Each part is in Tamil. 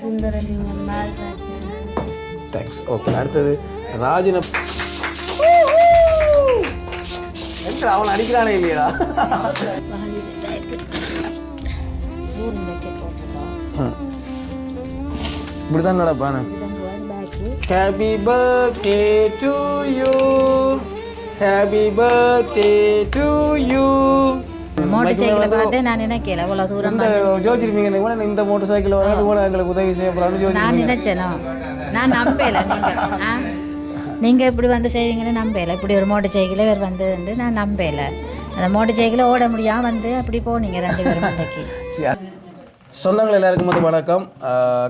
சுந்தரலிங்கம் தேங்க்ஸ் ஓகே அடுத்தது ராஜின அவன் அடிக்கிறானே இல்லையா வாலியில் பேக்கு ஊரில் வைக்க போட்டிருக்கோம் இப்படி தான் நடப்பானு happy birthday to you happy birthday to you motor சைக்கிளை பார்த்து நான் நினைக்கல அவ்வளோ தூரம் இந்த ஜோதிர்மீங்க கூட இந்த மோட்டர் சைக்கிள் வராது கூட எங்களுக்கு உதவி செய்ய போறான்னு ஜோதி நான் நினைச்சேனோ? நான் நம்பல நீங்கள் இப்படி வந்து செய்வீங்கன்னு நம்பல. இப்படி ஒரு மோட்டர் சைக்கிளே இவர் வந்ததுண்டு நான் நம்பல. அந்த மோட்டர் சைக்கிளை ஓட முடியாம வந்து அப்படி போனீங்க ரெண்டு பேரும் இன்றைக்கு. சொந்தங்கள் எல்லாருக்கும் வந்து வணக்கம்.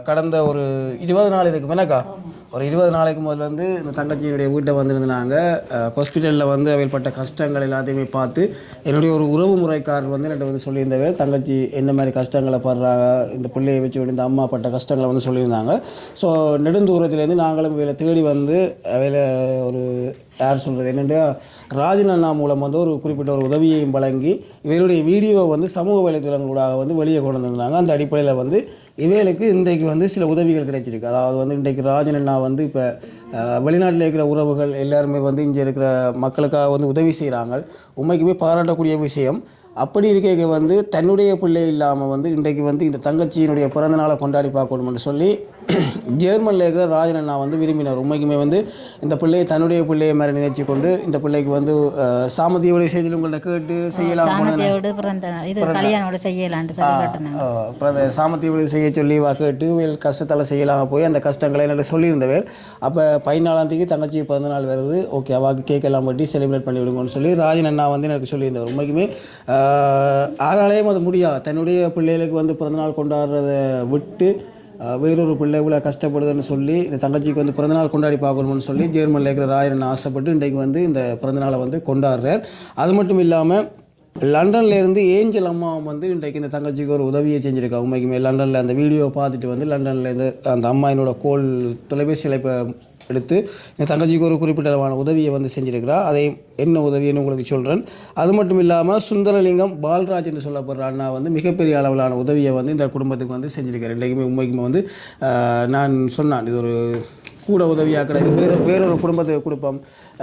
கடந்த ஒரு இருபது நாள் இருக்கு என்னக்கா? ஒரு இருபது நாளைக்கு முதல்ல வந்து இந்த தங்கச்சியினுடைய வீட்டை வந்திருந்தாங்க. ஹாஸ்பிட்டலில் வந்து அவைப்பட்ட கஷ்டங்கள் எல்லாத்தையுமே பார்த்து என்னுடைய ஒரு உறவு முறைக்காரர் வந்து என்கிட்ட வந்து சொல்லியிருந்தவர் தங்கச்சி என்ன மாதிரி கஷ்டங்களை படுறாங்க இந்த பிள்ளையை வச்சு இந்த அம்மா பட்ட கஷ்டங்களை வந்து சொல்லியிருந்தாங்க. ஸோ நெடுந்தூரத்துலேருந்து நாங்களும் இவையில் தேடி வந்து அவையில் ஒரு யார் சொல்கிறது என்னென்னா ராஜன் அண்ணா மூலம் வந்து ஒரு குறிப்பிட்ட ஒரு உதவியையும் வழங்கி இவருடைய வீடியோ வந்து சமூக வலைத்தளங்களூடாக வந்து வெளியே கொண்டு வந்திருந்தாங்க. அந்த அடிப்படையில் வந்து இவைகளுக்கு இன்றைக்கு வந்து சில உதவிகள் கிடைச்சிருக்கு. அதாவது வந்து இன்றைக்கு ராஜன் அண்ணா வந்து இப்போ வெளிநாட்டில் இருக்கிற உறவுகள் எல்லாருமே வந்து இங்கே இருக்கிற மக்களுக்காக வந்து உதவி செய்கிறாங்க உண்மைக்குமே பாராட்டக்கூடிய விஷயம். அப்படி இருக்க வந்து தன்னுடைய பிள்ளை இல்லாமல் வந்து இன்றைக்கு வந்து இந்த தங்கச்சியினுடைய பிறந்தநாளை கொண்டாடி பார்க்கணும்னு சொல்லி ஜெர்மனில் இருக்கிற ராஜன் அண்ணா வந்து விரும்பினார். உண்மைக்குமே வந்து இந்த பிள்ளையை தன்னுடைய பிள்ளையை மாதிரி நினைச்சு கொண்டு இந்த பிள்ளைக்கு வந்து வழி செய்தியில் உங்கள்ட்ட கேட்டு செய்யலாம் போனது சாணத்தையோடு பிறந்த இது கல்யாணோட சொல்லி செய்ய சொல்லி வா கேட்டு வேல் கஷ்டத்தால் செய்யலாம் போய் அந்த கஷ்டங்களை என்னோட சொல்லியிருந்தவர். அப்போ பதினாலாம் தேதி தங்கச்சி பிறந்த நாள் வருது. ஓகே அவாக்கு கேக் எல்லாம் பட்டி செலிப்ரேட் பண்ணி விடுங்கன்னு சொல்லி ராஜன் அண்ணா வந்து எனக்கு சொல்லியிருந்தவர். உண்மைக்குமே ஆஹ், யாராலையும் அது முடியாது. தன்னுடைய பிள்ளைகளுக்கு வந்து பிறந்தநாள் கொண்டாடுறதை விட்டு வேறொரு பிள்ளை இவ்வளோ கஷ்டப்படுதுன்னு சொல்லி இந்த தங்கச்சிக்கு வந்து பிறந்தநாள் கொண்டாடி பார்க்கணும்னு சொல்லி ஜெர்மனில் இருக்கிற ராயன் ஆசைப்பட்டு இன்றைக்கு வந்து இந்த பிறந்தநாளை வந்து கொண்டாடுறார். அது மட்டும் இல்லாமல் லண்டன்லேருந்து ஏஞ்சல் அம்மாவும் வந்து இன்றைக்கு இந்த தங்கச்சிக்கு ஒரு உதவியை செஞ்சுருக்கா. உண்மைக்குமே லண்டனில் அந்த வீடியோவை பார்த்துட்டு வந்து லண்டன்லேருந்து அந்த அம்மா என்னோட கோல் தொலைபேசி அழைப்பை எடுத்து இந்த தங்கச்சிக்கு ஒரு குறிப்பிட்ட அளவான உதவியை வந்து செஞ்சிருக்கிறா. அதை என்ன உதவின்னு உங்களுக்கு சொல்கிறேன் அது மட்டும் இல்லாமல் சுந்தரலிங்கம் பால்ராஜ் என்று சொல்லப்படுற அண்ணா வந்து மிகப்பெரிய அளவிலான உதவியை வந்து இந்த குடும்பத்துக்கு வந்து செஞ்சிருக்காரு. இன்றைக்குமே உண்மைக்குமே வந்து நான் சொன்னான் இது ஒரு கூட உதவியாக கிடைக்கும் வேறு வேறொரு குடும்பத்துக்கு கொடுப்போம்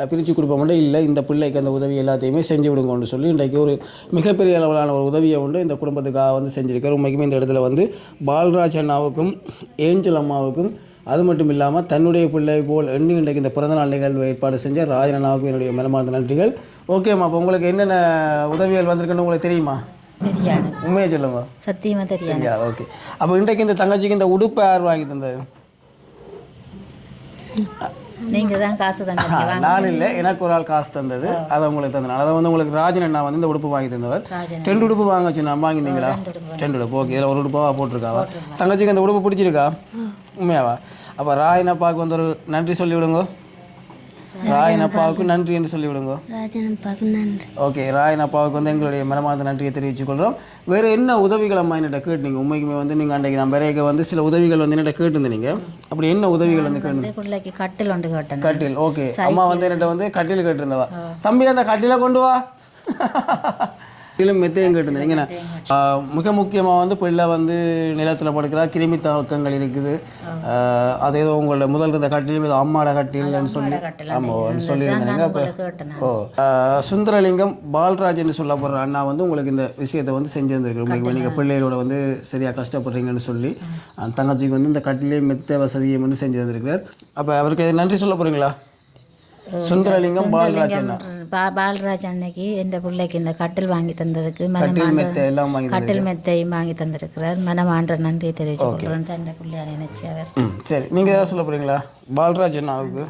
பிரித்து கொடுப்போம் இல்லை. இந்த பிள்ளைக்கு அந்த உதவி எல்லாத்தையுமே செஞ்சு விடுங்கன்னு சொல்லி இன்றைக்கு ஒரு மிகப்பெரிய அளவிலான ஒரு உதவியை உண்டு இந்த குடும்பத்துக்காக வந்து செஞ்சுருக்கார். உண்மைக்குமே இந்த இடத்துல வந்து பால்ராஜ் அண்ணாவுக்கும் ஏஞ்சல் அம்மாவுக்கும் அது மட்டும் இல்லாமல் தன்னுடைய பிள்ளை போல் எண்ணி இன்றைக்கு இந்த பிறந்தநாள் நிகழ்வு ஏற்பாடு செஞ்ச ராஜன் அண்ணாவுக்கும் என்னுடைய மனமார்ந்த நன்றிகள். ஓகேம்மா அப்போ உங்களுக்கு என்னென்ன உதவிகள் வந்திருக்குன்னு உங்களுக்கு தெரியுமா? தெரியாது. உண்மையை சொல்லுங்க. சத்தியமா தெரியாது. தெரியாது ஓகே அப்போ இன்றைக்கு இந்த தங்கச்சிக்கு இந்த உடுப்பை யார் வாங்கி தந்தது? நீங்க தான் காசு தந்தீங்க நான் இல்லை. எனக்கு ஒரு ஆள் காசு தந்தது. அதை உங்களுக்கு தந்தேன். அதை வந்து உங்களுக்கு ராஜன் அண்ணா வந்து இந்த உடுப்பு வாங்கி தந்தவர். ரெண்டு உடுப்பு வாங்க வச்சு நான் வாங்கினீங்களா ரெண்டு உடுப்பு. ஓகே இதில் ஒரு உடுப்பாவா போட்டிருக்காவா? தங்கச்சிக்கு அந்த உடுப்பு பிடிச்சிருக்கா? உண்மையாவா? அப்போ ராயன் அப்பாவுக்கு வந்து ஒரு நன்றி சொல்லி விடுங்க ராயன் அப்பாவுக்கு நன்றி என்று சொல்லி விடுங்க ராஜன் அப்பாவுக்கு நன்றி. ஓகே ராயன் அப்பாவுக்கு வந்து எங்களுடைய மனமார்ந்த நன்றியை தெரிவித்துக் கொள்கிறோம் வேறு என்ன உதவிகள் அம்மா என்னட்ட கேட்டீங்க? உண்மைக்குமே வந்து நீங்கள் அன்றைக்கு நான் பிறகு வந்து சில உதவிகள் வந்து என்னட்ட கேட்டிருந்தீங்க. அப்படி என்ன உதவிகள் வந்து கேட்டு கட்டில் ஒன்று கேட்டேன். கட்டில் ஓகே. அம்மா வந்து என்கிட்ட வந்து கட்டில் கேட்டிருந்தவா? தம்பி அந்த கட்டிலை கொண்டு வா. கட்டிலும் மெத்தையும் கேட்டிருந்தேன். மிக முக்கியமாக வந்து பிள்ளை வந்து நிலத்தில் படுக்கிறா கிருமி தாக்கங்கள் இருக்குது. அது ஏதோ உங்களோட முதல் இருந்த கட்டிலும் ஏதோ அம்மாட கட்டில்னு சொல்லி. ஆமாம் சொல்லியிருந்தீங்க அப்போ ஓ சுந்தரலிங்கம் பால்ராஜ் என்று சொல்லப்படுற அண்ணா வந்து உங்களுக்கு இந்த விஷயத்தை வந்து செஞ்சு வந்திருக்கு உங்களுக்கு நீங்கள் பிள்ளைகளோட வந்து சரியாக கஷ்டப்படுறீங்கன்னு சொல்லி. தங்கச்சிக்கு வந்து இந்த கட்டிலே மெத்த வசதியை வந்து செஞ்சு வந்திருக்கிறார் அப்போ அவருக்கு நன்றி சொல்ல போகிறீங்களா சுந்தரலிங்கம் பால்ராஜ் அண்ணா. பா பாலராஜ் அன்னைக்கு எந்த பிள்ளைக்கு இந்த கட்டில் வாங்கி தந்ததுக்கு கட்டில் மனமாண்ட மெத்த எல்லாம் வாங்கி கட்டில் மெத்தையும் வாங்கி தந்திருக்கிறார். மனமாண்ட நன்றியை தெரிவிச்சு கொள்கிறேன் தன்னை பிள்ளையா நினைச்சு அவர். சரி. நீங்கள் ஏதாவது சொல்ல போகிறீங்களா பால்ராஜ் அண்ணாவுக்கு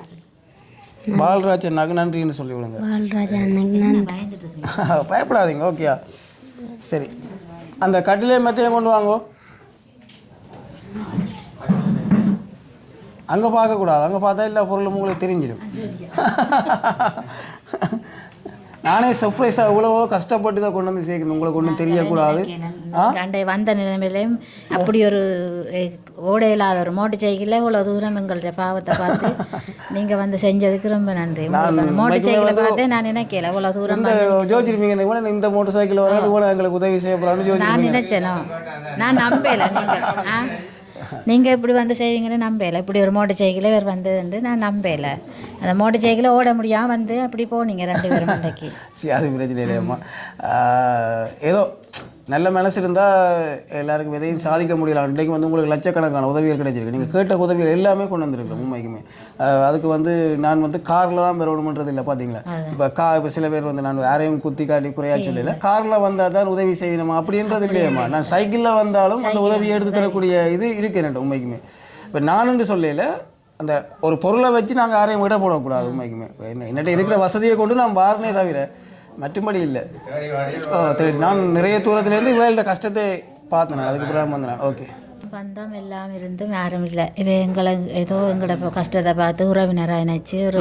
பால்ராஜ் அண்ணாவுக்கு நன்றின்னு சொல்லி விடுங்க. பாலராஜ் அன்னைக்கு நான் பயந்துட்டு இருக்கேன் பயப்படாதீங்க. ஓகேயா? சரி. அந்த கட்டிலே மெத்தையை கொண்டு வாங்கோ. அங்கே பார்க்கக்கூடாது. அங்கே பார்த்தா எல்லா பொருளும் உங்களுக்கு தெரிஞ்சிடும் நானே சர்ப்ரைஸாக இவ்வளவோ கஷ்டப்பட்டு தான் கொண்டு வந்து சேர்க்கணும். உங்களுக்கு ஒன்றும் தெரியக்கூடாது. கண்டை வந்த நிலைமையிலையும் அப்படி ஒரு ஓடை இல்லாத ஒரு மோட்டர் சைக்கிளில் இவ்வளோ தூரம் எங்கள்ட்ட பாவத்தை பார்த்து நீங்கள் வந்து செஞ்சதுக்கு ரொம்ப நன்றி. மோட்டர் சைக்கிளை பார்த்து நான் நினைக்கல. இவ்வளோ தூரம் இந்த ஜோதிருப்பீங்க கூட இந்த மோட்டர் சைக்கிள் வராது கூட எங்களுக்கு உதவி செய்ய போகிறான்னு ஜோதி நான் நினைச்சேனோ? நான் நம்பல நீங்கள் ஆ? நீங்கள் இப்படி வந்து செய்வீங்கன்னு நம்பலை. இப்படி ஒரு மோட்டர் சைக்கிளே வேறு வந்ததுன்ட்டு நான் நம்பலை. அந்த மோட்டர் சைக்கிளை ஓட முடியாமல் வந்து அப்படி போனீங்க ரெண்டு பேரும் மண்டைக்கு சரி அது பிரச்சனை இல்லையம்மா ஏதோ நல்ல மனசு இருந்தால் எல்லாருக்கும் எதையும் சாதிக்க முடியலாம் இன்றைக்கு வந்து உங்களுக்கு லட்சக்கணக்கான உதவிகள் கிடைச்சிருக்கு. நீங்கள் கேட்ட உதவிகள் எல்லாமே கொண்டு வந்திருக்கோம் உண்மைக்குமே. அதுக்கு வந்து நான் வந்து காரில் தான் பெறணுமன்றது இல்லை பார்த்தீங்களா இப்போ கா இப்போ சில பேர் வந்து நான் யாரையும் குத்தி காட்டி குறையா சொல்லல காரில் வந்தால் தான் உதவி செய்யணுமா அப்படின்றது இல்லையம்மா. நான் சைக்கிளில் வந்தாலும் அந்த உதவியை எடுத்து தரக்கூடிய இது இருக்கு என்கிட்ட உண்மைக்குமே. இப்போ நானுன்னு சொல்லல அந்த ஒரு பொருளை வச்சு நாங்கள் யாரையும் விட போடக்கூடாது உண்மைக்குமே. என்னட்ட இருக்கிற வசதியை கொண்டு நான் பாருனே தவிர மற்றபடி இல்லை. ஓ தேடி. நான் நிறைய தூரத்துலேருந்து இவர்களோட கஷ்டத்தை பார்த்தேன் நான். அதுக்கப்புறம் வந்தேன் ஓகே. பந்தம் எல்லாம் இருந்தும் யாரும் இல்லை. இவ எங்களை ஏதோ எங்களோட இப்போ கஷ்டத்தை பார்த்து உறவினராக நினைச்சு ஒரு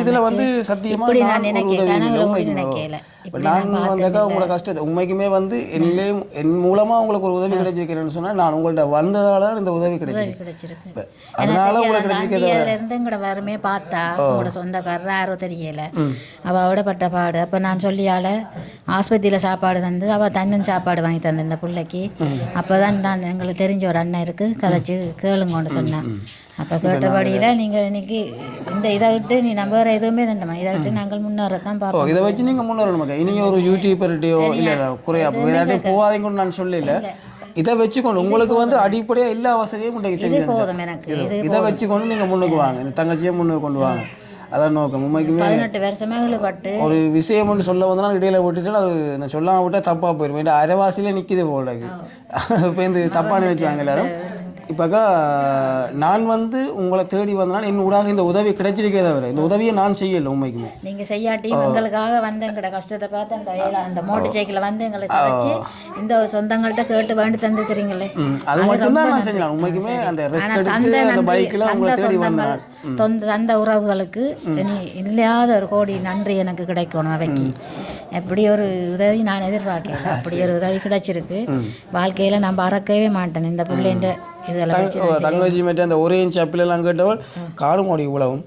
இதில் வந்து சத்தியமாக நான் நான் ஒரு நினைக்க உதவி கனவுல இல்லை கூட உண்மைக்குமே. நினைக்கல. இப்போ நான் வந்தாக்கா உங்களோட கஷ்டத்தை உண்மைக்குமே வந்து என்னையும் என் மூலமாக உங்களுக்கு ஒரு உதவி கிடைச்சிருக்கிறேன்னு சொன்னால் நான் உங்கள்ட்ட வந்ததால இந்த உதவி கிடைச்சிருக்கு. அதனால உங்களுக்கு கிடைச்சிருக்கிறது எங்கட வருமே பார்த்தா உங்களோட சொந்தக்காரர் யாரோ தெரியல. அவ அவடப்பட்ட பாடு. அப்ப நான் சொல்லியால ஆஸ்பத்திரியில சாப்பாடு தந்து அவ தன்னும் சாப்பாடு வாங்கி தந்து இந்த பிள்ளைக்கு. அப்பதான் நான் எங்களுக்கு தெரிஞ்ச ஒரு அண்ணன் இருக்கு கதைச்சு கேளுங்கன்னு சொன்னேன் அப்ப கேட்டபடியில நீங்க இன்னைக்கு இந்த இதை விட்டு நீ நம்ம வேற எதுவுமே தண்டமா இதை விட்டு நாங்கள் முன்னேறத்தான் ஓ பார்ப்போம். இதை வச்சு நீங்கள் முன்னேறணும் இனி ஒரு யூடியூபர்கிட்டயோ இல்லை குறையா வேறாட்டையும் போகாதீங்கன்னு நான் சொல்லல. இதை வச்சுக்கொண்டு உங்களுக்கு வந்து அடிப்படையாக எல்லா வசதியும் இன்றைக்கு செஞ்சு இது வச்சுக்கொண்டு நீங்கள் முன்னுக்கு வாங்க. இந்த தங்கச்சியை முன்னுக்கு கொண்டு வாங்க. அதான் நோக்கம். உண்மைக்குமே பதினெட்டு வருஷமே பட்டு. ஒரு விஷயம் ஒன்று சொல்ல வந்தா இடையில விட்டுட்டு அது இந்த சொல்லாம விட்டா தப்பாக போயிடும் அரைவாசியில் நிற்கிது போலக்கு இப்போ இந்த தப்பான வச்சுவாங்க எல்லாரும். இப்போக்கா நான் வந்து உங்களை தேடி வந்தனால் என் ஊடாக இந்த உதவி கிடைச்சிருக்கே தவிர இந்த உதவியை நான் செய்யலை உண்மைக்குமே. நீங்க செய்யாட்டி எங்களுக்காக வந்து எங்களோட கஷ்டத்தை பார்த்து அந்த அந்த மோட்டர் சைக்கிளை வந்து எங்களுக்கு வச்சு இந்த சொந்தங்கள்ட்ட கேட்டு வேண்டி தந்துக்கிறீங்களே அது மட்டும்தான் நான் செஞ்சேன். உண்மைக்குமே அந்த ரெஸ்ட் எடுத்து அந்த பைக்கில் உங்களை தேடி வந்தேன். தொந்த அந்த உறவுகளுக்கு இனி இல்லாத ஒரு கோடி நன்றி எனக்கு கிடைக்கணும் அவைக்கு. எப்படி ஒரு உதவி நான் எதிர்பார்க்கல. அப்படி ஒரு உதவி கிடைச்சிருக்கு. வாழ்க்கையில நான் மறக்கவே மாட்டேன். இந்த பிள்ளைன்ற தங்கச்சி மட்டும் அந்த ஒரே இன்ச் அப்பிலெல்லாம் கேட்டவள் காணுமோடி இவ்வளவும்.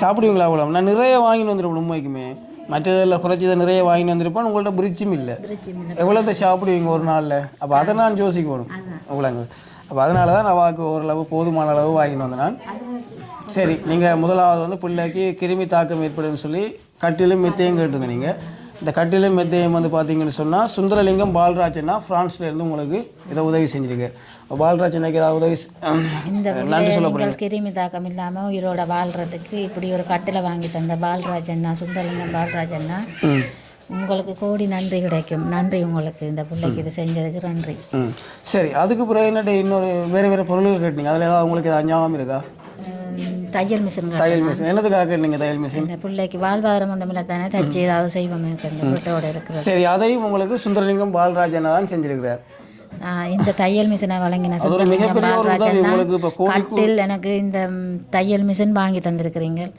சாப்பிடுவீங்களா இவ்வளவு நான் நிறைய வாங்கிட்டு வந்துருப்பேன் உண்மைக்குமே. மற்றதில் குறைச்சதை நிறைய வாங்கிட்டு வந்திருப்பேன். உங்கள்ட்ட பிரிச்சும் இல்லை. எவ்வளோத்தை சாப்பிடுவீங்க ஒரு நாளில்? அப்போ அதை நான் யோசிக்கணும். உங்களங்க அப்போ அதனால தான் நான் வாக்கு ஓரளவு போதுமான அளவு வாங்கிட்டு வந்தேன் நான். சரி நீங்கள் முதலாவது வந்து பிள்ளைக்கு கிருமி தாக்கம் ஏற்படும்னு சொல்லி கட்டிலும் மெத்தையும் கேட்டிருந்தீங்க நீங்கள் இந்த கட்டிலும் மெத்தையும் வந்து பார்த்தீங்கன்னு சொன்னால் சுந்தரலிங்கம் பால்ராஜன்னா ஃப்ரான்ஸ்ல இருந்து உங்களுக்கு இதை உதவி செஞ்சிருக்கு. பால்ராஜனுக்கு ஏதாவது உதவி இந்த நன்றி சொல்ல கிருமி தாக்கம் இல்லாம உயிரோட வாழ்றதுக்கு இப்படி ஒரு கட்டில வாங்கி தந்த பால்ராஜ் அண்ணா சுந்தரலிங்கம் பால்ராஜ் அண்ணா உங்களுக்கு கோடி நன்றி கிடைக்கும். நன்றி உங்களுக்கு இந்த பிள்ளைக்கு இது செஞ்சதுக்கு நன்றி. சரி அதுக்கு பிறகு என்னட்ட இன்னொரு வேறு வேறு பொருள்கள் கேட்டீங்க. அதில் ஏதாவது உங்களுக்கு ஏதாவது ஞாபகம் இருக்கா? தையல் மிஷின் தையல் மிஷின். என்னதுக்காக கேட்டீங்க தையல் மிஷின்? பிள்ளைக்கு வாழ்வாதாரம் ஒன்றுமில்ல தானே தச்சு ஏதாவது செய்வோம் எனக்கு இந்த வீட்டோட இருக்கிறது. சரி அதையும் உங்களுக்கு சுந்தரலிங்கம் பால்ராஜன் தான் செஞ்சிருக்கிறார். இந்த தையல் மிஷினை வழங்கின கட்டில் எனக்கு இந்த தையல் மிஷின் வாங்கி தந்திருக்கிறீங்க.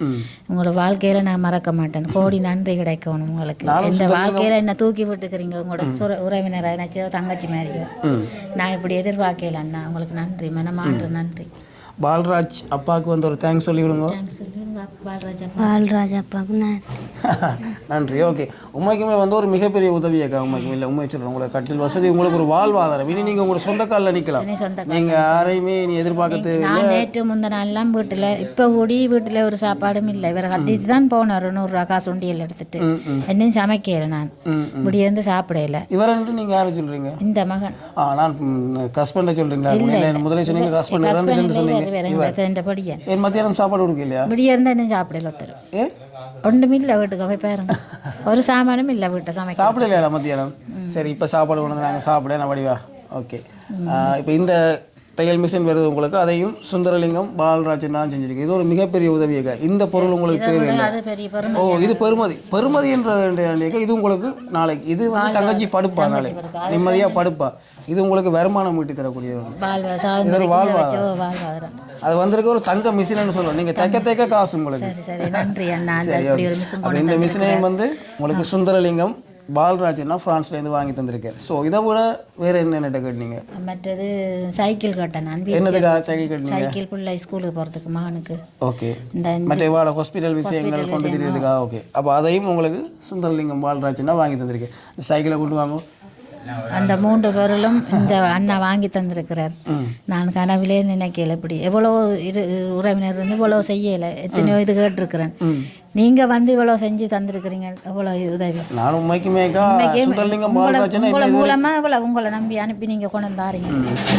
உங்களோட வாழ்க்கையில நான் மறக்க மாட்டேன். கோடி நன்றி கிடைக்கணும் உங்களுக்கு. இந்த வாழ்க்கையில என்ன தூக்கி விட்டுக்கிறீங்க? உங்களோட உறவினரை? நினைச்சோ தங்கச்சி மாதிரியோ. நான் இப்படி எதிர்பார்க்கல அண்ணா. உங்களுக்கு நன்றி. மனமான்ற நன்றி. பால்ராஜ் அப்பாவுக்கு வந்து ஒரு தேங்க்ஸ் சொல்லி விடுங்க சொல்லுங்க பால்ராஜா பால்ராஜ் அப்பாவுக்கு நான் நன்றி ஓகே உண்மைக்குமே வந்து ஒரு மிகப்பெரிய உதவியாக்கா உண்மைக்குமே இல்லை உண்மை சொல்கிறேன் உங்களுக்கு கட்டில் வசதி உங்களுக்கு ஒரு வாழ்வாதாரம். இனி நீங்கள் உங்களோட சொந்த காலில் நிற்கலாம் நீங்கள் யாரையுமே நீ எதிர்பார்க்க தேவை நான் நேற்று நாள்லாம் வீட்டில் இப்போ கூடி வீட்டில் ஒரு சாப்பாடும் இல்லை. இவர் கத்திட்டு தான் போனார் நூறுரூவா காசு உண்டியல் எடுத்துட்டு. இன்னும் சமைக்கல நான். இப்படி இருந்து சாப்பிடல. இவரன்ட்டு நீங்கள் யாரை சொல்கிறீங்க இந்த மகன். ஆ நான் ஹஸ்பண்டை சொல்கிறீங்களா இல்லை. முதல்ல சொன்னீங்க ஹஸ்பண்ட் இறந்துட்டுன்னு சொன்னீங்க. வேற எங்க இந்த படியன் என் மத்தியானம் சாப்பாடு கொடுக்க இல்லையா இப்படியே இருந்தால் இன்னும் சாப்பிடல ஒருத்தர் ஒன்றும் இல்லை வீட்டுக்கு போய் பாருங்க ஒரு சாமானும் இல்லை வீட்டை சமைக்க சாப்பிடலையா மத்தியானம் சரி இப்போ சாப்பாடு கொண்டு வந்து நாங்கள் சாப்பிட நான் வடிவா ஓகே இப்போ இந்த தையல் மிஷின் வருது உங்களுக்கு அதையும் சுந்தரலிங்கம் பாலராஜன் தான் செஞ்சிருக்கு இது ஒரு மிகப்பெரிய உதவியாக. இந்த பொருள் உங்களுக்கு தேவையில்லை ஓ இது பெருமதி. பெருமதின்றது இது உங்களுக்கு நாளைக்கு இது வந்து தங்கச்சி படுப்பா நாளைக்கு. நிம்மதியாக படுப்பா. இது உங்களுக்கு வருமானம் ஈட்டி தரக்கூடிய ஒன்று வாழ்வா அது வந்திருக்க ஒரு தங்க மிஷின்னு சொல்லுவோம். நீங்கள் தைக்க தைக்க காசு உங்களுக்கு. சரி ஒரு இந்த மிஷினையும் வந்து உங்களுக்கு சுந்தரலிங்கம் பால்ராஜ்னா ஃப்ரான்ஸ்லேருந்து வாங்கி தந்திருக்காரு. ஸோ இதை விட வேறு என்னென்ன கேட்டீங்க? மற்றது சைக்கிள் வீல் என்னதுக்காக சைக்கிள் கேட்டீங்க சைக்கிள் பிள்ளை ஸ்கூலுக்கு போகிறதுக்கு மகனுக்கு. ஓகே இந்த மற்ற வாட ஹாஸ்பிட்டல் விஷயங்கள் கொண்டு தெரியறதுக்காக ஓகே அப்போ அதையும் உங்களுக்கு சுந்தரலிங்கம் பால்ராஜ்னா வாங்கி தந்திருக்கேன் சைக்கிளை கொண்டு வாங்க. அந்த மூன்று பொருளும் இந்த அண்ணா வாங்கி தந்திருக்கிறார். நான் கனவிலே நினைக்கல இப்படி. எவ்வளோ இரு உறவினர் இருந்து இவ்வளோ செய்யலை. எத்தனையோ இது கேட்டிருக்கிறேன். நீங்கள் வந்து இவ்வளோ செஞ்சு தந்திருக்கிறீங்க. எவ்வளோ உதவி? நான் சுந்தரலிங்கம் உங்களை மூலமாக இவ்வளோ உங்களை நம்பி அனுப்பி நீங்கள் கொண்டு வந்தாருங்க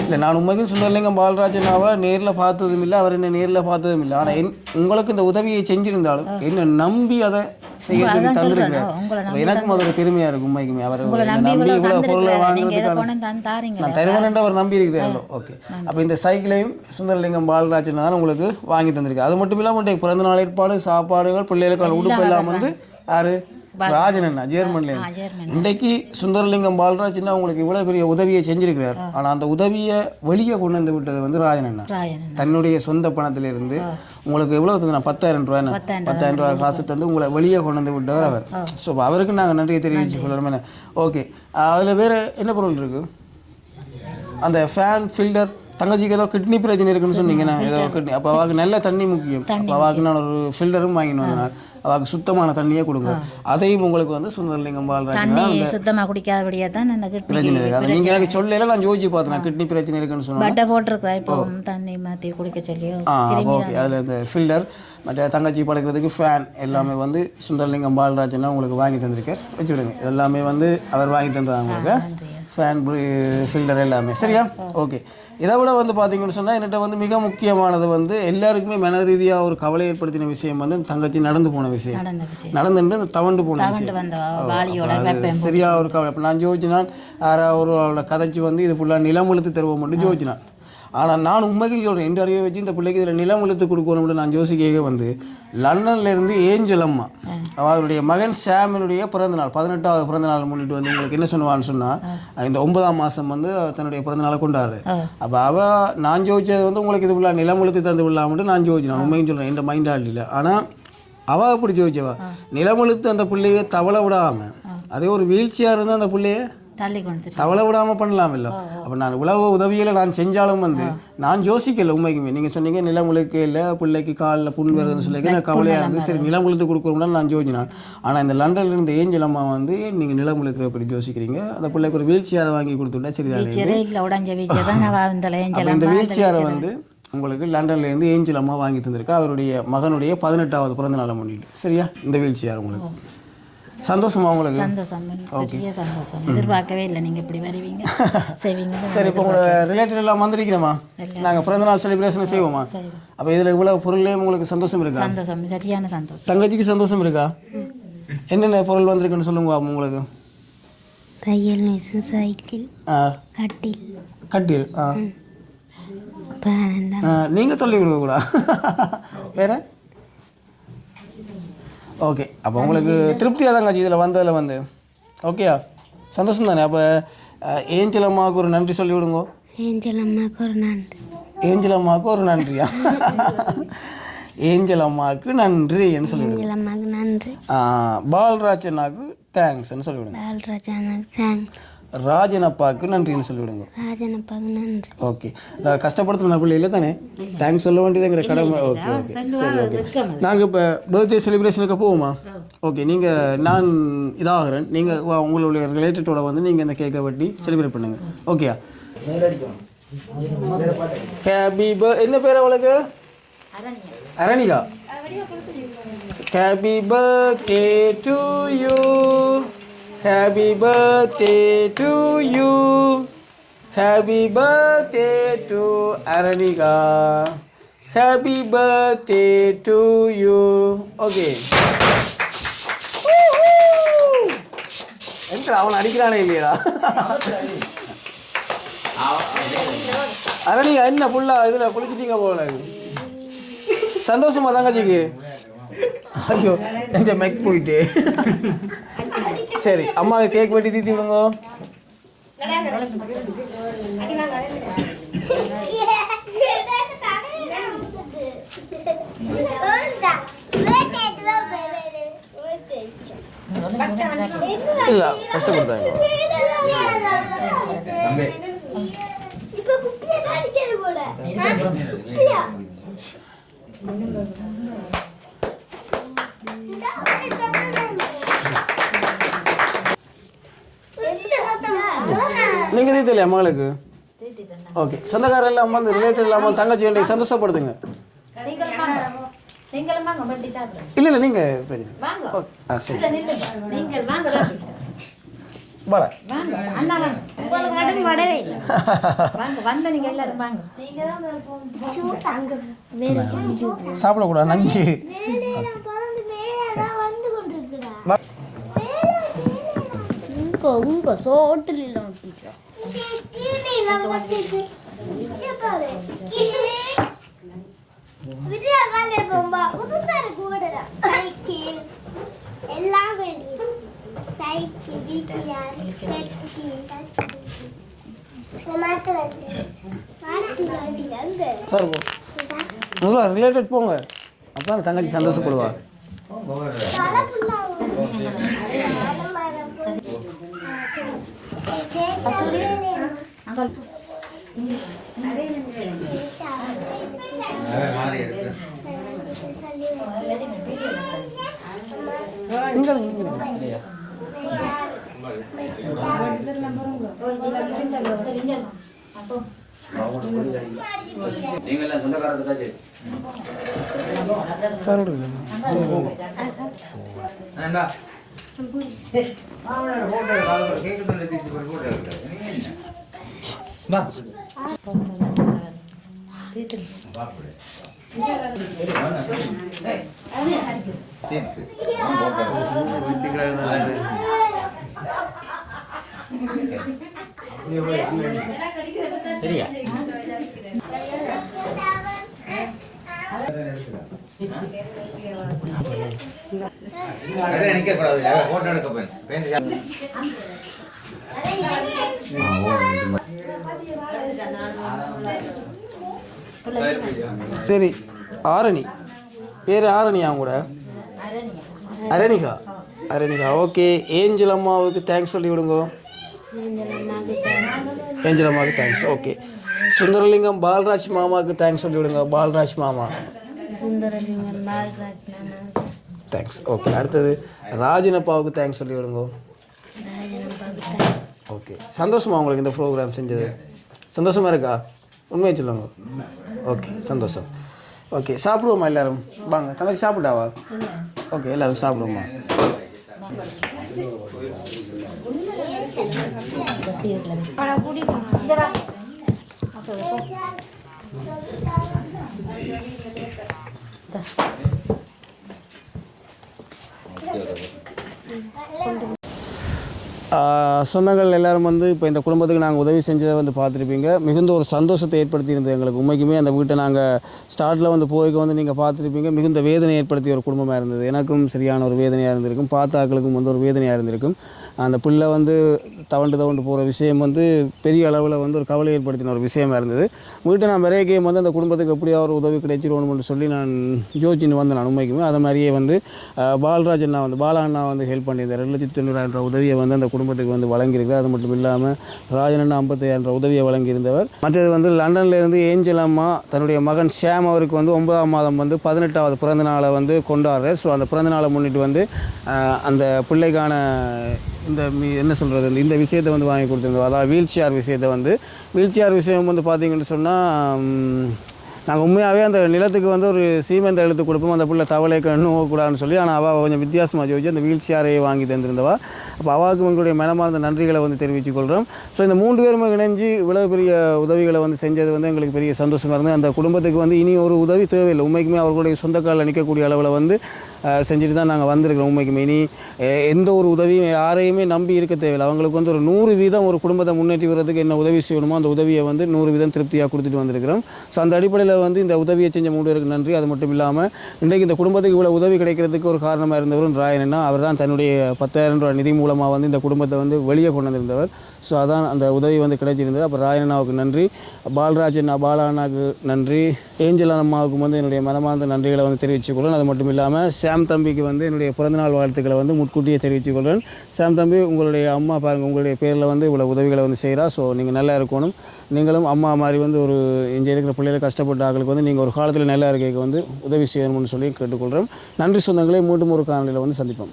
இல்லை நான் உண்மைக்கும் சுந்தரலிங்கம் பாலராஜனாவை நேரில் பார்த்ததும் இல்லை அவர் என்ன நேரில் பார்த்ததும் இல்லை. ஆனால் என் உங்களுக்கு இந்த உதவியை செஞ்சிருந்தாலும் என்னை நம்பி அதை செய்யறதுக்கு தந்திருக்கிறார் எனக்கும் அது ஒரு பெருமையாக இருக்கும் உண்மைக்குமே. அவர் நம்பி இவ்வளோ பொருளை தந்தாருங்க நான் தருவேன் அவர் நம்பி இருக்கிறாரோ ஓகே. அப்போ இந்த சைக்கிளையும் சுந்தரலிங்கம் பாலராஜன் தான் உங்களுக்கு வாங்கி தந்திருக்கு அது மட்டும் இல்லாமல் பிறந்த நாள் ஏற்பாடு சாப்பாடுகள் பிள்ளைகளுக்கான உடுப்பு எல்லாம் வந்து யாரு? ராஜன் அண்ணா ஜெர்மன்ல இன்றைக்கு சுந்தரலிங்கம் பாலராஜன் உங்களுக்கு இவ்வளோ பெரிய உதவியை செஞ்சிருக்கிறார். ஆனால் அந்த உதவியை வெளியே கொண்டு வந்து விட்டது வந்து ராஜன் அண்ணா தன்னுடைய சொந்த பணத்திலிருந்து உங்களுக்கு எவ்வளோ தந்தா பத்தாயிரம் ரூபாய் பத்தாயிரம் ரூபாய். காசு தந்து உங்களை வெளியே கொண்டு வந்து விட்டவர் அவர். ஸோ அவருக்கு நாங்கள் நன்றியை தெரிவிச்சு கொள்ளணும் ஓகே அதில் வேறு என்ன பொருள் இருக்குது அந்த ஃபேன் ஃபில்டர் தங்கச்சிக்கு ஏதோ கிட்னி பிரச்சனை இருக்குன்னு சொன்னீங்கன்னா ஏதோ கிட்னி அப்போ நல்ல தண்ணி முக்கியம். அப்போ நான் ஒரு ஃபில்டரும் வாங்கிட்டு வந்தேன். அவாக்கு சுத்தமான தண்ணியே கொடுங்க அதையும் உங்களுக்கு வந்து சுந்தரலிங்கம் பாலராஜன் சுத்தமாக குடிக்காதபடியே தான் அந்த கிட்னி பிரச்சனை இருக்குது அதை நீங்கள் எனக்கு சொல்லல நான் யோசிச்சு பார்த்தேன். கிட்னி பிரச்சனை இருக்குன்னு சொன்னேன் பட்டை போட்டிருக்கிறேன். இப்போ தண்ணி மாற்றி குடிக்க சொல்லி ஆ ஓகே அதில் இந்த ஃபில்டர் மற்ற தங்கச்சி படுக்கிறதுக்கு ஃபேன் எல்லாமே வந்து சுந்தரலிங்கம் பாலராஜன் உங்களுக்கு வாங்கி தந்திருக்கார். வச்சுவிடுங்க எல்லாமே வந்து அவர் வாங்கி தந்தது உங்களுக்கு. ஃபேன் ஃபில்டர் எல்லாமே. சரியா? ஓகே இதை விட வந்து பார்த்தீங்கன்னு சொன்னால் என்கிட்ட வந்து மிக முக்கியமானது வந்து எல்லாருக்குமே மன ரீதியாக ஒரு கவலை ஏற்படுத்தின விஷயம் வந்து தங்கச்சி நடந்து போன விஷயம். நடந்த விஷயம். நடந்துட்டு இந்த தவண்டு போன விஷயம். கொண்டு வந்த வாளியோட அது சரியா ஒரு கவலை. இப்போ நான் ஜோதிச்சினான் யாராவது ஒரு அவளோட கதைச்சு வந்து இது ஃபுல்லாக நிலம் இழுத்து தருவோம் மட்டும் ஜோதிச்சினான் ஆனால் நான் உண்மைக்கு சொல்கிறேன் எந்த அறிவை வச்சு இந்த பிள்ளைக்கு இதில் நிலம் இழுத்து கொடுக்கணும்னு நான் யோசிக்க வந்து லண்டன்ல இருந்து ஏஞ்சல் அம்மா அவருடைய மகன் சாமினுடைய பிறந்த நாள் பதினெட்டாவது பிறந்த நாள் முன்னிட்டு வந்து உங்களுக்கு என்ன சொல்லுவான்னு சொன்னால் இந்த ஒன்பதாம் மாதம் வந்து அவ தன்னுடைய பிறந்த நாளை கொண்டாடு. அப்போ அவள் நான் ஜோதிச்சது வந்து உங்களுக்கு இது ஃபுல்லாக நிலம் இழுத்து தந்து விடலாம்னு நான் ஜோதிச்சினேன் உண்மையும் சொல்கிறேன் என் மைண்ட் ஆடியில் ஆனால் அவள் அப்படி ஜோதிச்சவா. நிலமழுத்து அந்த பிள்ளைய தவளை விடாம அதே ஒரு வீழ்ச்சியாக இருந்தால் அந்த பிள்ளைய தள்ளி கொண்டு தவளை விடாமல் பண்ணலாம் இல்லை. அப்போ நான் உழவு உதவியில் நான் செஞ்சாலும் வந்து நான் யோசிக்கல உண்மைக்குமே. நீங்கள் சொன்னீங்க நிலம் உழுக்க இல்லை பிள்ளைக்கு காலில் புண் வருதுன்னு சொல்லி நான் கவலையாக இருந்து சரி நிலம் உழுத்து கொடுக்குறோம்னா நான் யோசிச்சினேன் ஆனால் இந்த லண்டன்ல இருந்த ஏஞ்சல் அம்மா வந்து நீங்கள் நிலம் உழுக்கிற எப்படி யோசிக்கிறீங்க. அந்த பிள்ளைக்கு ஒரு வீழ்ச்சியாரை வாங்கி கொடுத்துட்டா சரிதானே இந்த வீழ்ச்சியாரை வந்து உங்களுக்கு லண்டன்ல இருந்து ஏஞ்சல் அம்மா வாங்கி தந்திருக்கா. அவருடைய மகனுடைய பதினெட்டாவது பிறந்த நாளை முன்னிட்டு. சரியா? இந்த வீழ்ச்சியார் உங்களுக்கு. சந்தோஷமா உங்களுக்கு சந்தோஷம் பெரிய சந்தோஷம். எதிர்பார்க்கவே இல்லை. நீங்கள் இப்படி வருவீங்க. செய்வீங்க. சரி இப்போ உங்களோட ரிலேட்டிவ் எல்லாம் வந்திருக்கணுமா? நாங்கள் பிறந்த நாள் செலிப்ரேஷன் செய்வோமா? அப்போ இதில் இவ்வளோ பொருள்லேயும் உங்களுக்கு சந்தோஷம் இருக்கா? சந்தோஷம் சரியான சந்தோஷம். தங்கச்சிக்கு சந்தோஷம் இருக்கா? என்னென்ன பொருள் வந்திருக்குன்னு சொல்லுங்க உங்களுக்கு. தையல் மிஷின் சைக்கிள் ஆ. கட்டில். கட்டில் ஆ. பேரண்டா ஆ, நீங்க சொல்லி கொடுக்கக்கூடா வேற? ஓகே அப்போ உங்களுக்கு திருப்தியாக தாங்க இதில் வந்ததில் வந்து. ஓகேயா சந்தோஷம் தானே அப்போ ஏஞ்சல் அம்மாவுக்கு ஒரு நன்றி சொல்லி விடுங்க. ஏஞ்சல் அம்மாவுக்கு ஒரு நன்றி. ஏஞ்சல் அம்மாவுக்கு ஒரு நன்றியா? ஏஞ்சல் அம்மாவுக்கு நன்றின்னு சொல்லி விடுங்க. ஏஞ்சல் அம்மாவுக்கு நன்றி. பால்ராஜ் அண்ணாவுக்கு தேங்க்ஸ்ன்னு சொல்லி விடுங்க. பாலராஜானுக்கு தேங்க்ஸ் ராஜன் அப்பாவுக்கு நன்றின்னு சொல்லி விடுங்க ராஜன் அப்பாவுக்கு நன்றி. ஓகே. நான் கஷ்டப்படுத்துன பிள்ளை இல்லை தானே? தேங்க்ஸ் சொல்ல வேண்டியது எங்களோட கடமை ஓகே ஓகே. சரி ஓகே. நாங்கள் இப்போ பர்த்டே செலிப்ரேஷனுக்கு போவோமா? ஓகே நீங்கள் நான் இதாகிறேன். நீங்கள் உங்களுடைய ரிலேட்டடோட வந்து நீங்கள் இந்த கேக்கை வெட்டி செலிப்ரேட் பண்ணுங்க. ஓகேயா ஹேப்பி என்ன பேர் அவளுக்கு? Aranika happy birthday to you happy birthday to you happy birthday to Aranika happy birthday to you okay எங்க அவன் அடிக்கிறானே இல்லையா? அரணிகா என்ன ஃபுல்லா இதில் குளிச்சிட்டீங்க போல சந்தோஷமா தங்கச்சிக்கு? ஐயோ எந்த மெக் போயிட்டு. சரி அம்மாவுக்கு கேக் வெட்டி தீத்தி விடுங்க. இல்ல கஷ்டப்படுத்தாங்க இப்ப நீங்கள் தீர்த்தலையா மகளுக்கு? ஓகே சொந்தக்காரர் எல்லாம் வந்து ரிலேட்டட் இல்லாமல் தங்கச்சி வேண்டிய சந்தோஷப்படுத்துங்க. இல்லை இல்லை நீங்கள் ஓகே ஆ சரி. வர வாங்க அண்ணா உங்க உங்க சோட்டில் அங்க சார் போ நல்லா ரிலேட்டட் போங்க. அப்போ தங்கச்சி சந்தோஷப்படுவா. நீங்கள் நீங்கள் சார் விடுங்க வா பாப்புடு நிக்க கூடாது போட்டோ எடுக்க போய் சரி ஆரணி. பேர் ஆரணியா கூட? அரணிகா. அரணிகா ஓகே. ஏஞ்சல் அம்மாவுக்கு தேங்க்ஸ் சொல்லி விடுங்க. ஏஞ்சல் அம்மாவுக்கு தேங்க்ஸ் ஓகே. சுந்தரலிங்கம் பால்ராஜ் மாமாவுக்கு தேங்க்ஸ் சொல்லி விடுங்க பால்ராஜ் மாமா. Thanks okay. அடுத்தது ராஜன் அப்பாவுக்கு தேங்க்ஸ் சொல்லி விடுங்க. ஓகே. சந்தோஷமா உங்களுக்கு இந்த ப்ரோக்ராம் செஞ்சது? சந்தோஷமா இருக்கா? உண்மையை சொல்லுங்க. ஓகே சந்தோஷம். ஓகே சாப்பிடுவோமா எல்லாரும்? வாங்க தங்கச்சி சாப்பிட்டாவா ஓகே எல்லாரும் சாப்பிடுவோமா? ஆஹ் சொந்தங்கள் எல்லாரும் வந்து இப்போ இந்த குடும்பத்துக்கு நாங்கள் உதவி செஞ்சதை வந்து பார்த்துருப்பீங்க. மிகுந்த ஒரு சந்தோஷத்தை ஏற்படுத்தி இருந்தது எங்களுக்கு. உண்மைக்குமே அந்த வீட்டை நாங்கள் ஸ்டார்ட்டில் வந்து போய்க்கு வந்து நீங்கள் பார்த்துருப்பீங்க. மிகுந்த வேதனை ஏற்படுத்திய ஒரு குடும்பமாக இருந்தது. எனக்கும் சரியான ஒரு வேதனையாக இருந்திருக்கும். பார்த்தாக்களுக்கும் வந்து ஒரு வேதனையாக இருந்திருக்கும். அந்த பிள்ளை வந்து தவண்டு தவண்டு போகிற விஷயம் வந்து பெரிய அளவில் வந்து ஒரு கவலை ஏற்படுத்தின ஒரு விஷயமா இருந்தது. வீட்டை நான் விரைய கேம் வந்து அந்த குடும்பத்துக்கு எப்படியா ஒரு உதவி கிடைச்சிருவோம்னு சொல்லி நான் யோசிச்சுன்னு வந்தேன் நான் உண்மைக்குமே. அதை மாதிரியே வந்து பாலராஜ் அண்ணா வந்து பாலா அண்ணா வந்து ஹெல்ப் பண்ணியிருந்தேன் ரெண்டு லட்சத்தி தொண்ணூறாயிரம் ரூபாய் உதவியை வந்து அந்த குடும்பத்துக்கு வந்து வழங்கியிருக்கிறார். அது மட்டும் இல்லாமல் ராஜன் ஐம்பத்தி ஐயாயிரம் உதவியை வழங்கியிருந்தவர். மற்றது வந்து லண்டன்லேருந்து ஏஞ்சல் அம்மா தன்னுடைய மகன் ஷேம் அவருக்கு வந்து ஒன்பதாம் மாதம் வந்து பதினெட்டாவது பிறந்த நாளை வந்து கொண்டாடுறார். ஸோ அந்த பிறந்த நாளை முன்னிட்டு வந்து அந்த பிள்ளைக்கான இந்த மீ- என்ன சொல்கிறது இந்த விஷயத்தை வந்து வாங்கி கொடுத்துருந்தோம் அதாவது வீல் சேர் விஷயத்தை வந்து வீல் சேர் விஷயம் வந்து பார்த்திங்கன்னு சொன்னால் நாங்கள் உண்மையாகவே அந்த நிலத்துக்கு வந்து ஒரு சீமெந்த எழுத்து கொடுப்போம். அந்த பிள்ளை தவளை கண்ணு கூடாதுன்னு சொல்லி ஆனால் அவள் கொஞ்சம் வித்தியாசமாக ஜோதிச்சு அந்த வீல் சேரையை வாங்கி தந்திருந்தவா. அப்போ அவாவுக்கு எங்களுடைய மனமார்ந்த நன்றிகளை வந்து தெரிவித்துக் கொள்கிறோம் ஸோ இந்த மூன்று பேருமே இணைஞ்சு இவ்வளவு பெரிய உதவிகளை வந்து செஞ்சது வந்து எங்களுக்கு பெரிய சந்தோஷமாக இருந்தது. அந்த குடும்பத்துக்கு வந்து இனி ஒரு உதவி தேவையில்லை. உண்மைக்குமே அவர்களுடைய சொந்த காலில் நிற்கக்கூடிய அளவில் வந்து செஞ்சுட்டு தான் நாங்கள் வந்திருக்கிறோம் உண்மைக்கு இனி எந்த ஒரு உதவியும் யாரையுமே நம்பி இருக்க தேவையில்லை. அவங்களுக்கு வந்து ஒரு நூறு வீதம் ஒரு குடும்பத்தை முன்னேற்றி வர்றதுக்கு என்ன உதவி செய்யணுமோ அந்த உதவியை வந்து நூறு வீதம் திருப்தியாக கொடுத்துட்டு வந்திருக்கிறோம். ஸோ அந்த அடிப்படையில் வந்து இந்த உதவியை செஞ்ச மூணு பேருக்கு நன்றி. அது மட்டும் இல்லாமல் இன்றைக்கு இந்த குடும்பத்துக்கு இவ்வளோ உதவி கிடைக்கிறதுக்கு ஒரு காரணமாக இருந்தவரும் ராயனா அவர் தான் தன்னுடைய பத்தாயிரம் ரூபாய் நிதி மூலமாக வந்து இந்த குடும்பத்தை வந்து வெளியே கொண்டு வந்திருந்தவர். ஸோ அதான் அந்த உதவி வந்து கிடைச்சிருந்தது. அப்புறம் ராயண்ணாவுக்கு நன்றி. பால்ராஜன் அண்ணா பாலா அண்ணாவுக்கு நன்றி. ஏஞ்சல் அம்மாவுக்கு வந்து என்னுடைய மனமார்ந்த நன்றிகளை வந்து தெரிவித்துக்கொள்கிறேன் அது மட்டும் இல்லாமல் சாம் தம்பிக்கு வந்து என்னுடைய பிறந்தநாள் வாழ்த்துக்களை வந்து முன்கூட்டியே தெரிவித்துக்கொள்கிறேன் சாம் தம்பி உங்களுடைய அம்மா பாருங்கள் உங்களுடைய பேரில் வந்து இவ்வளோ உதவிகளை வந்து செய்கிறா ஸோ நீங்கள் நல்லா இருக்கணும். நீங்களும் அம்மா மாதிரி வந்து ஒரு இங்கே இருக்கிற பிள்ளைகள் கஷ்டப்பட்ட ஆக்களுக்கு வந்து நீங்கள் ஒரு காலத்தில் நல்லா இருக்கைக்கு வந்து உதவி செய்யணும்னு சொல்லி கேட்டுக்கொள்கிறோம். நன்றி சொந்தங்களே மீண்டும் ஒரு காணொலியில் வந்து சந்திப்போம்.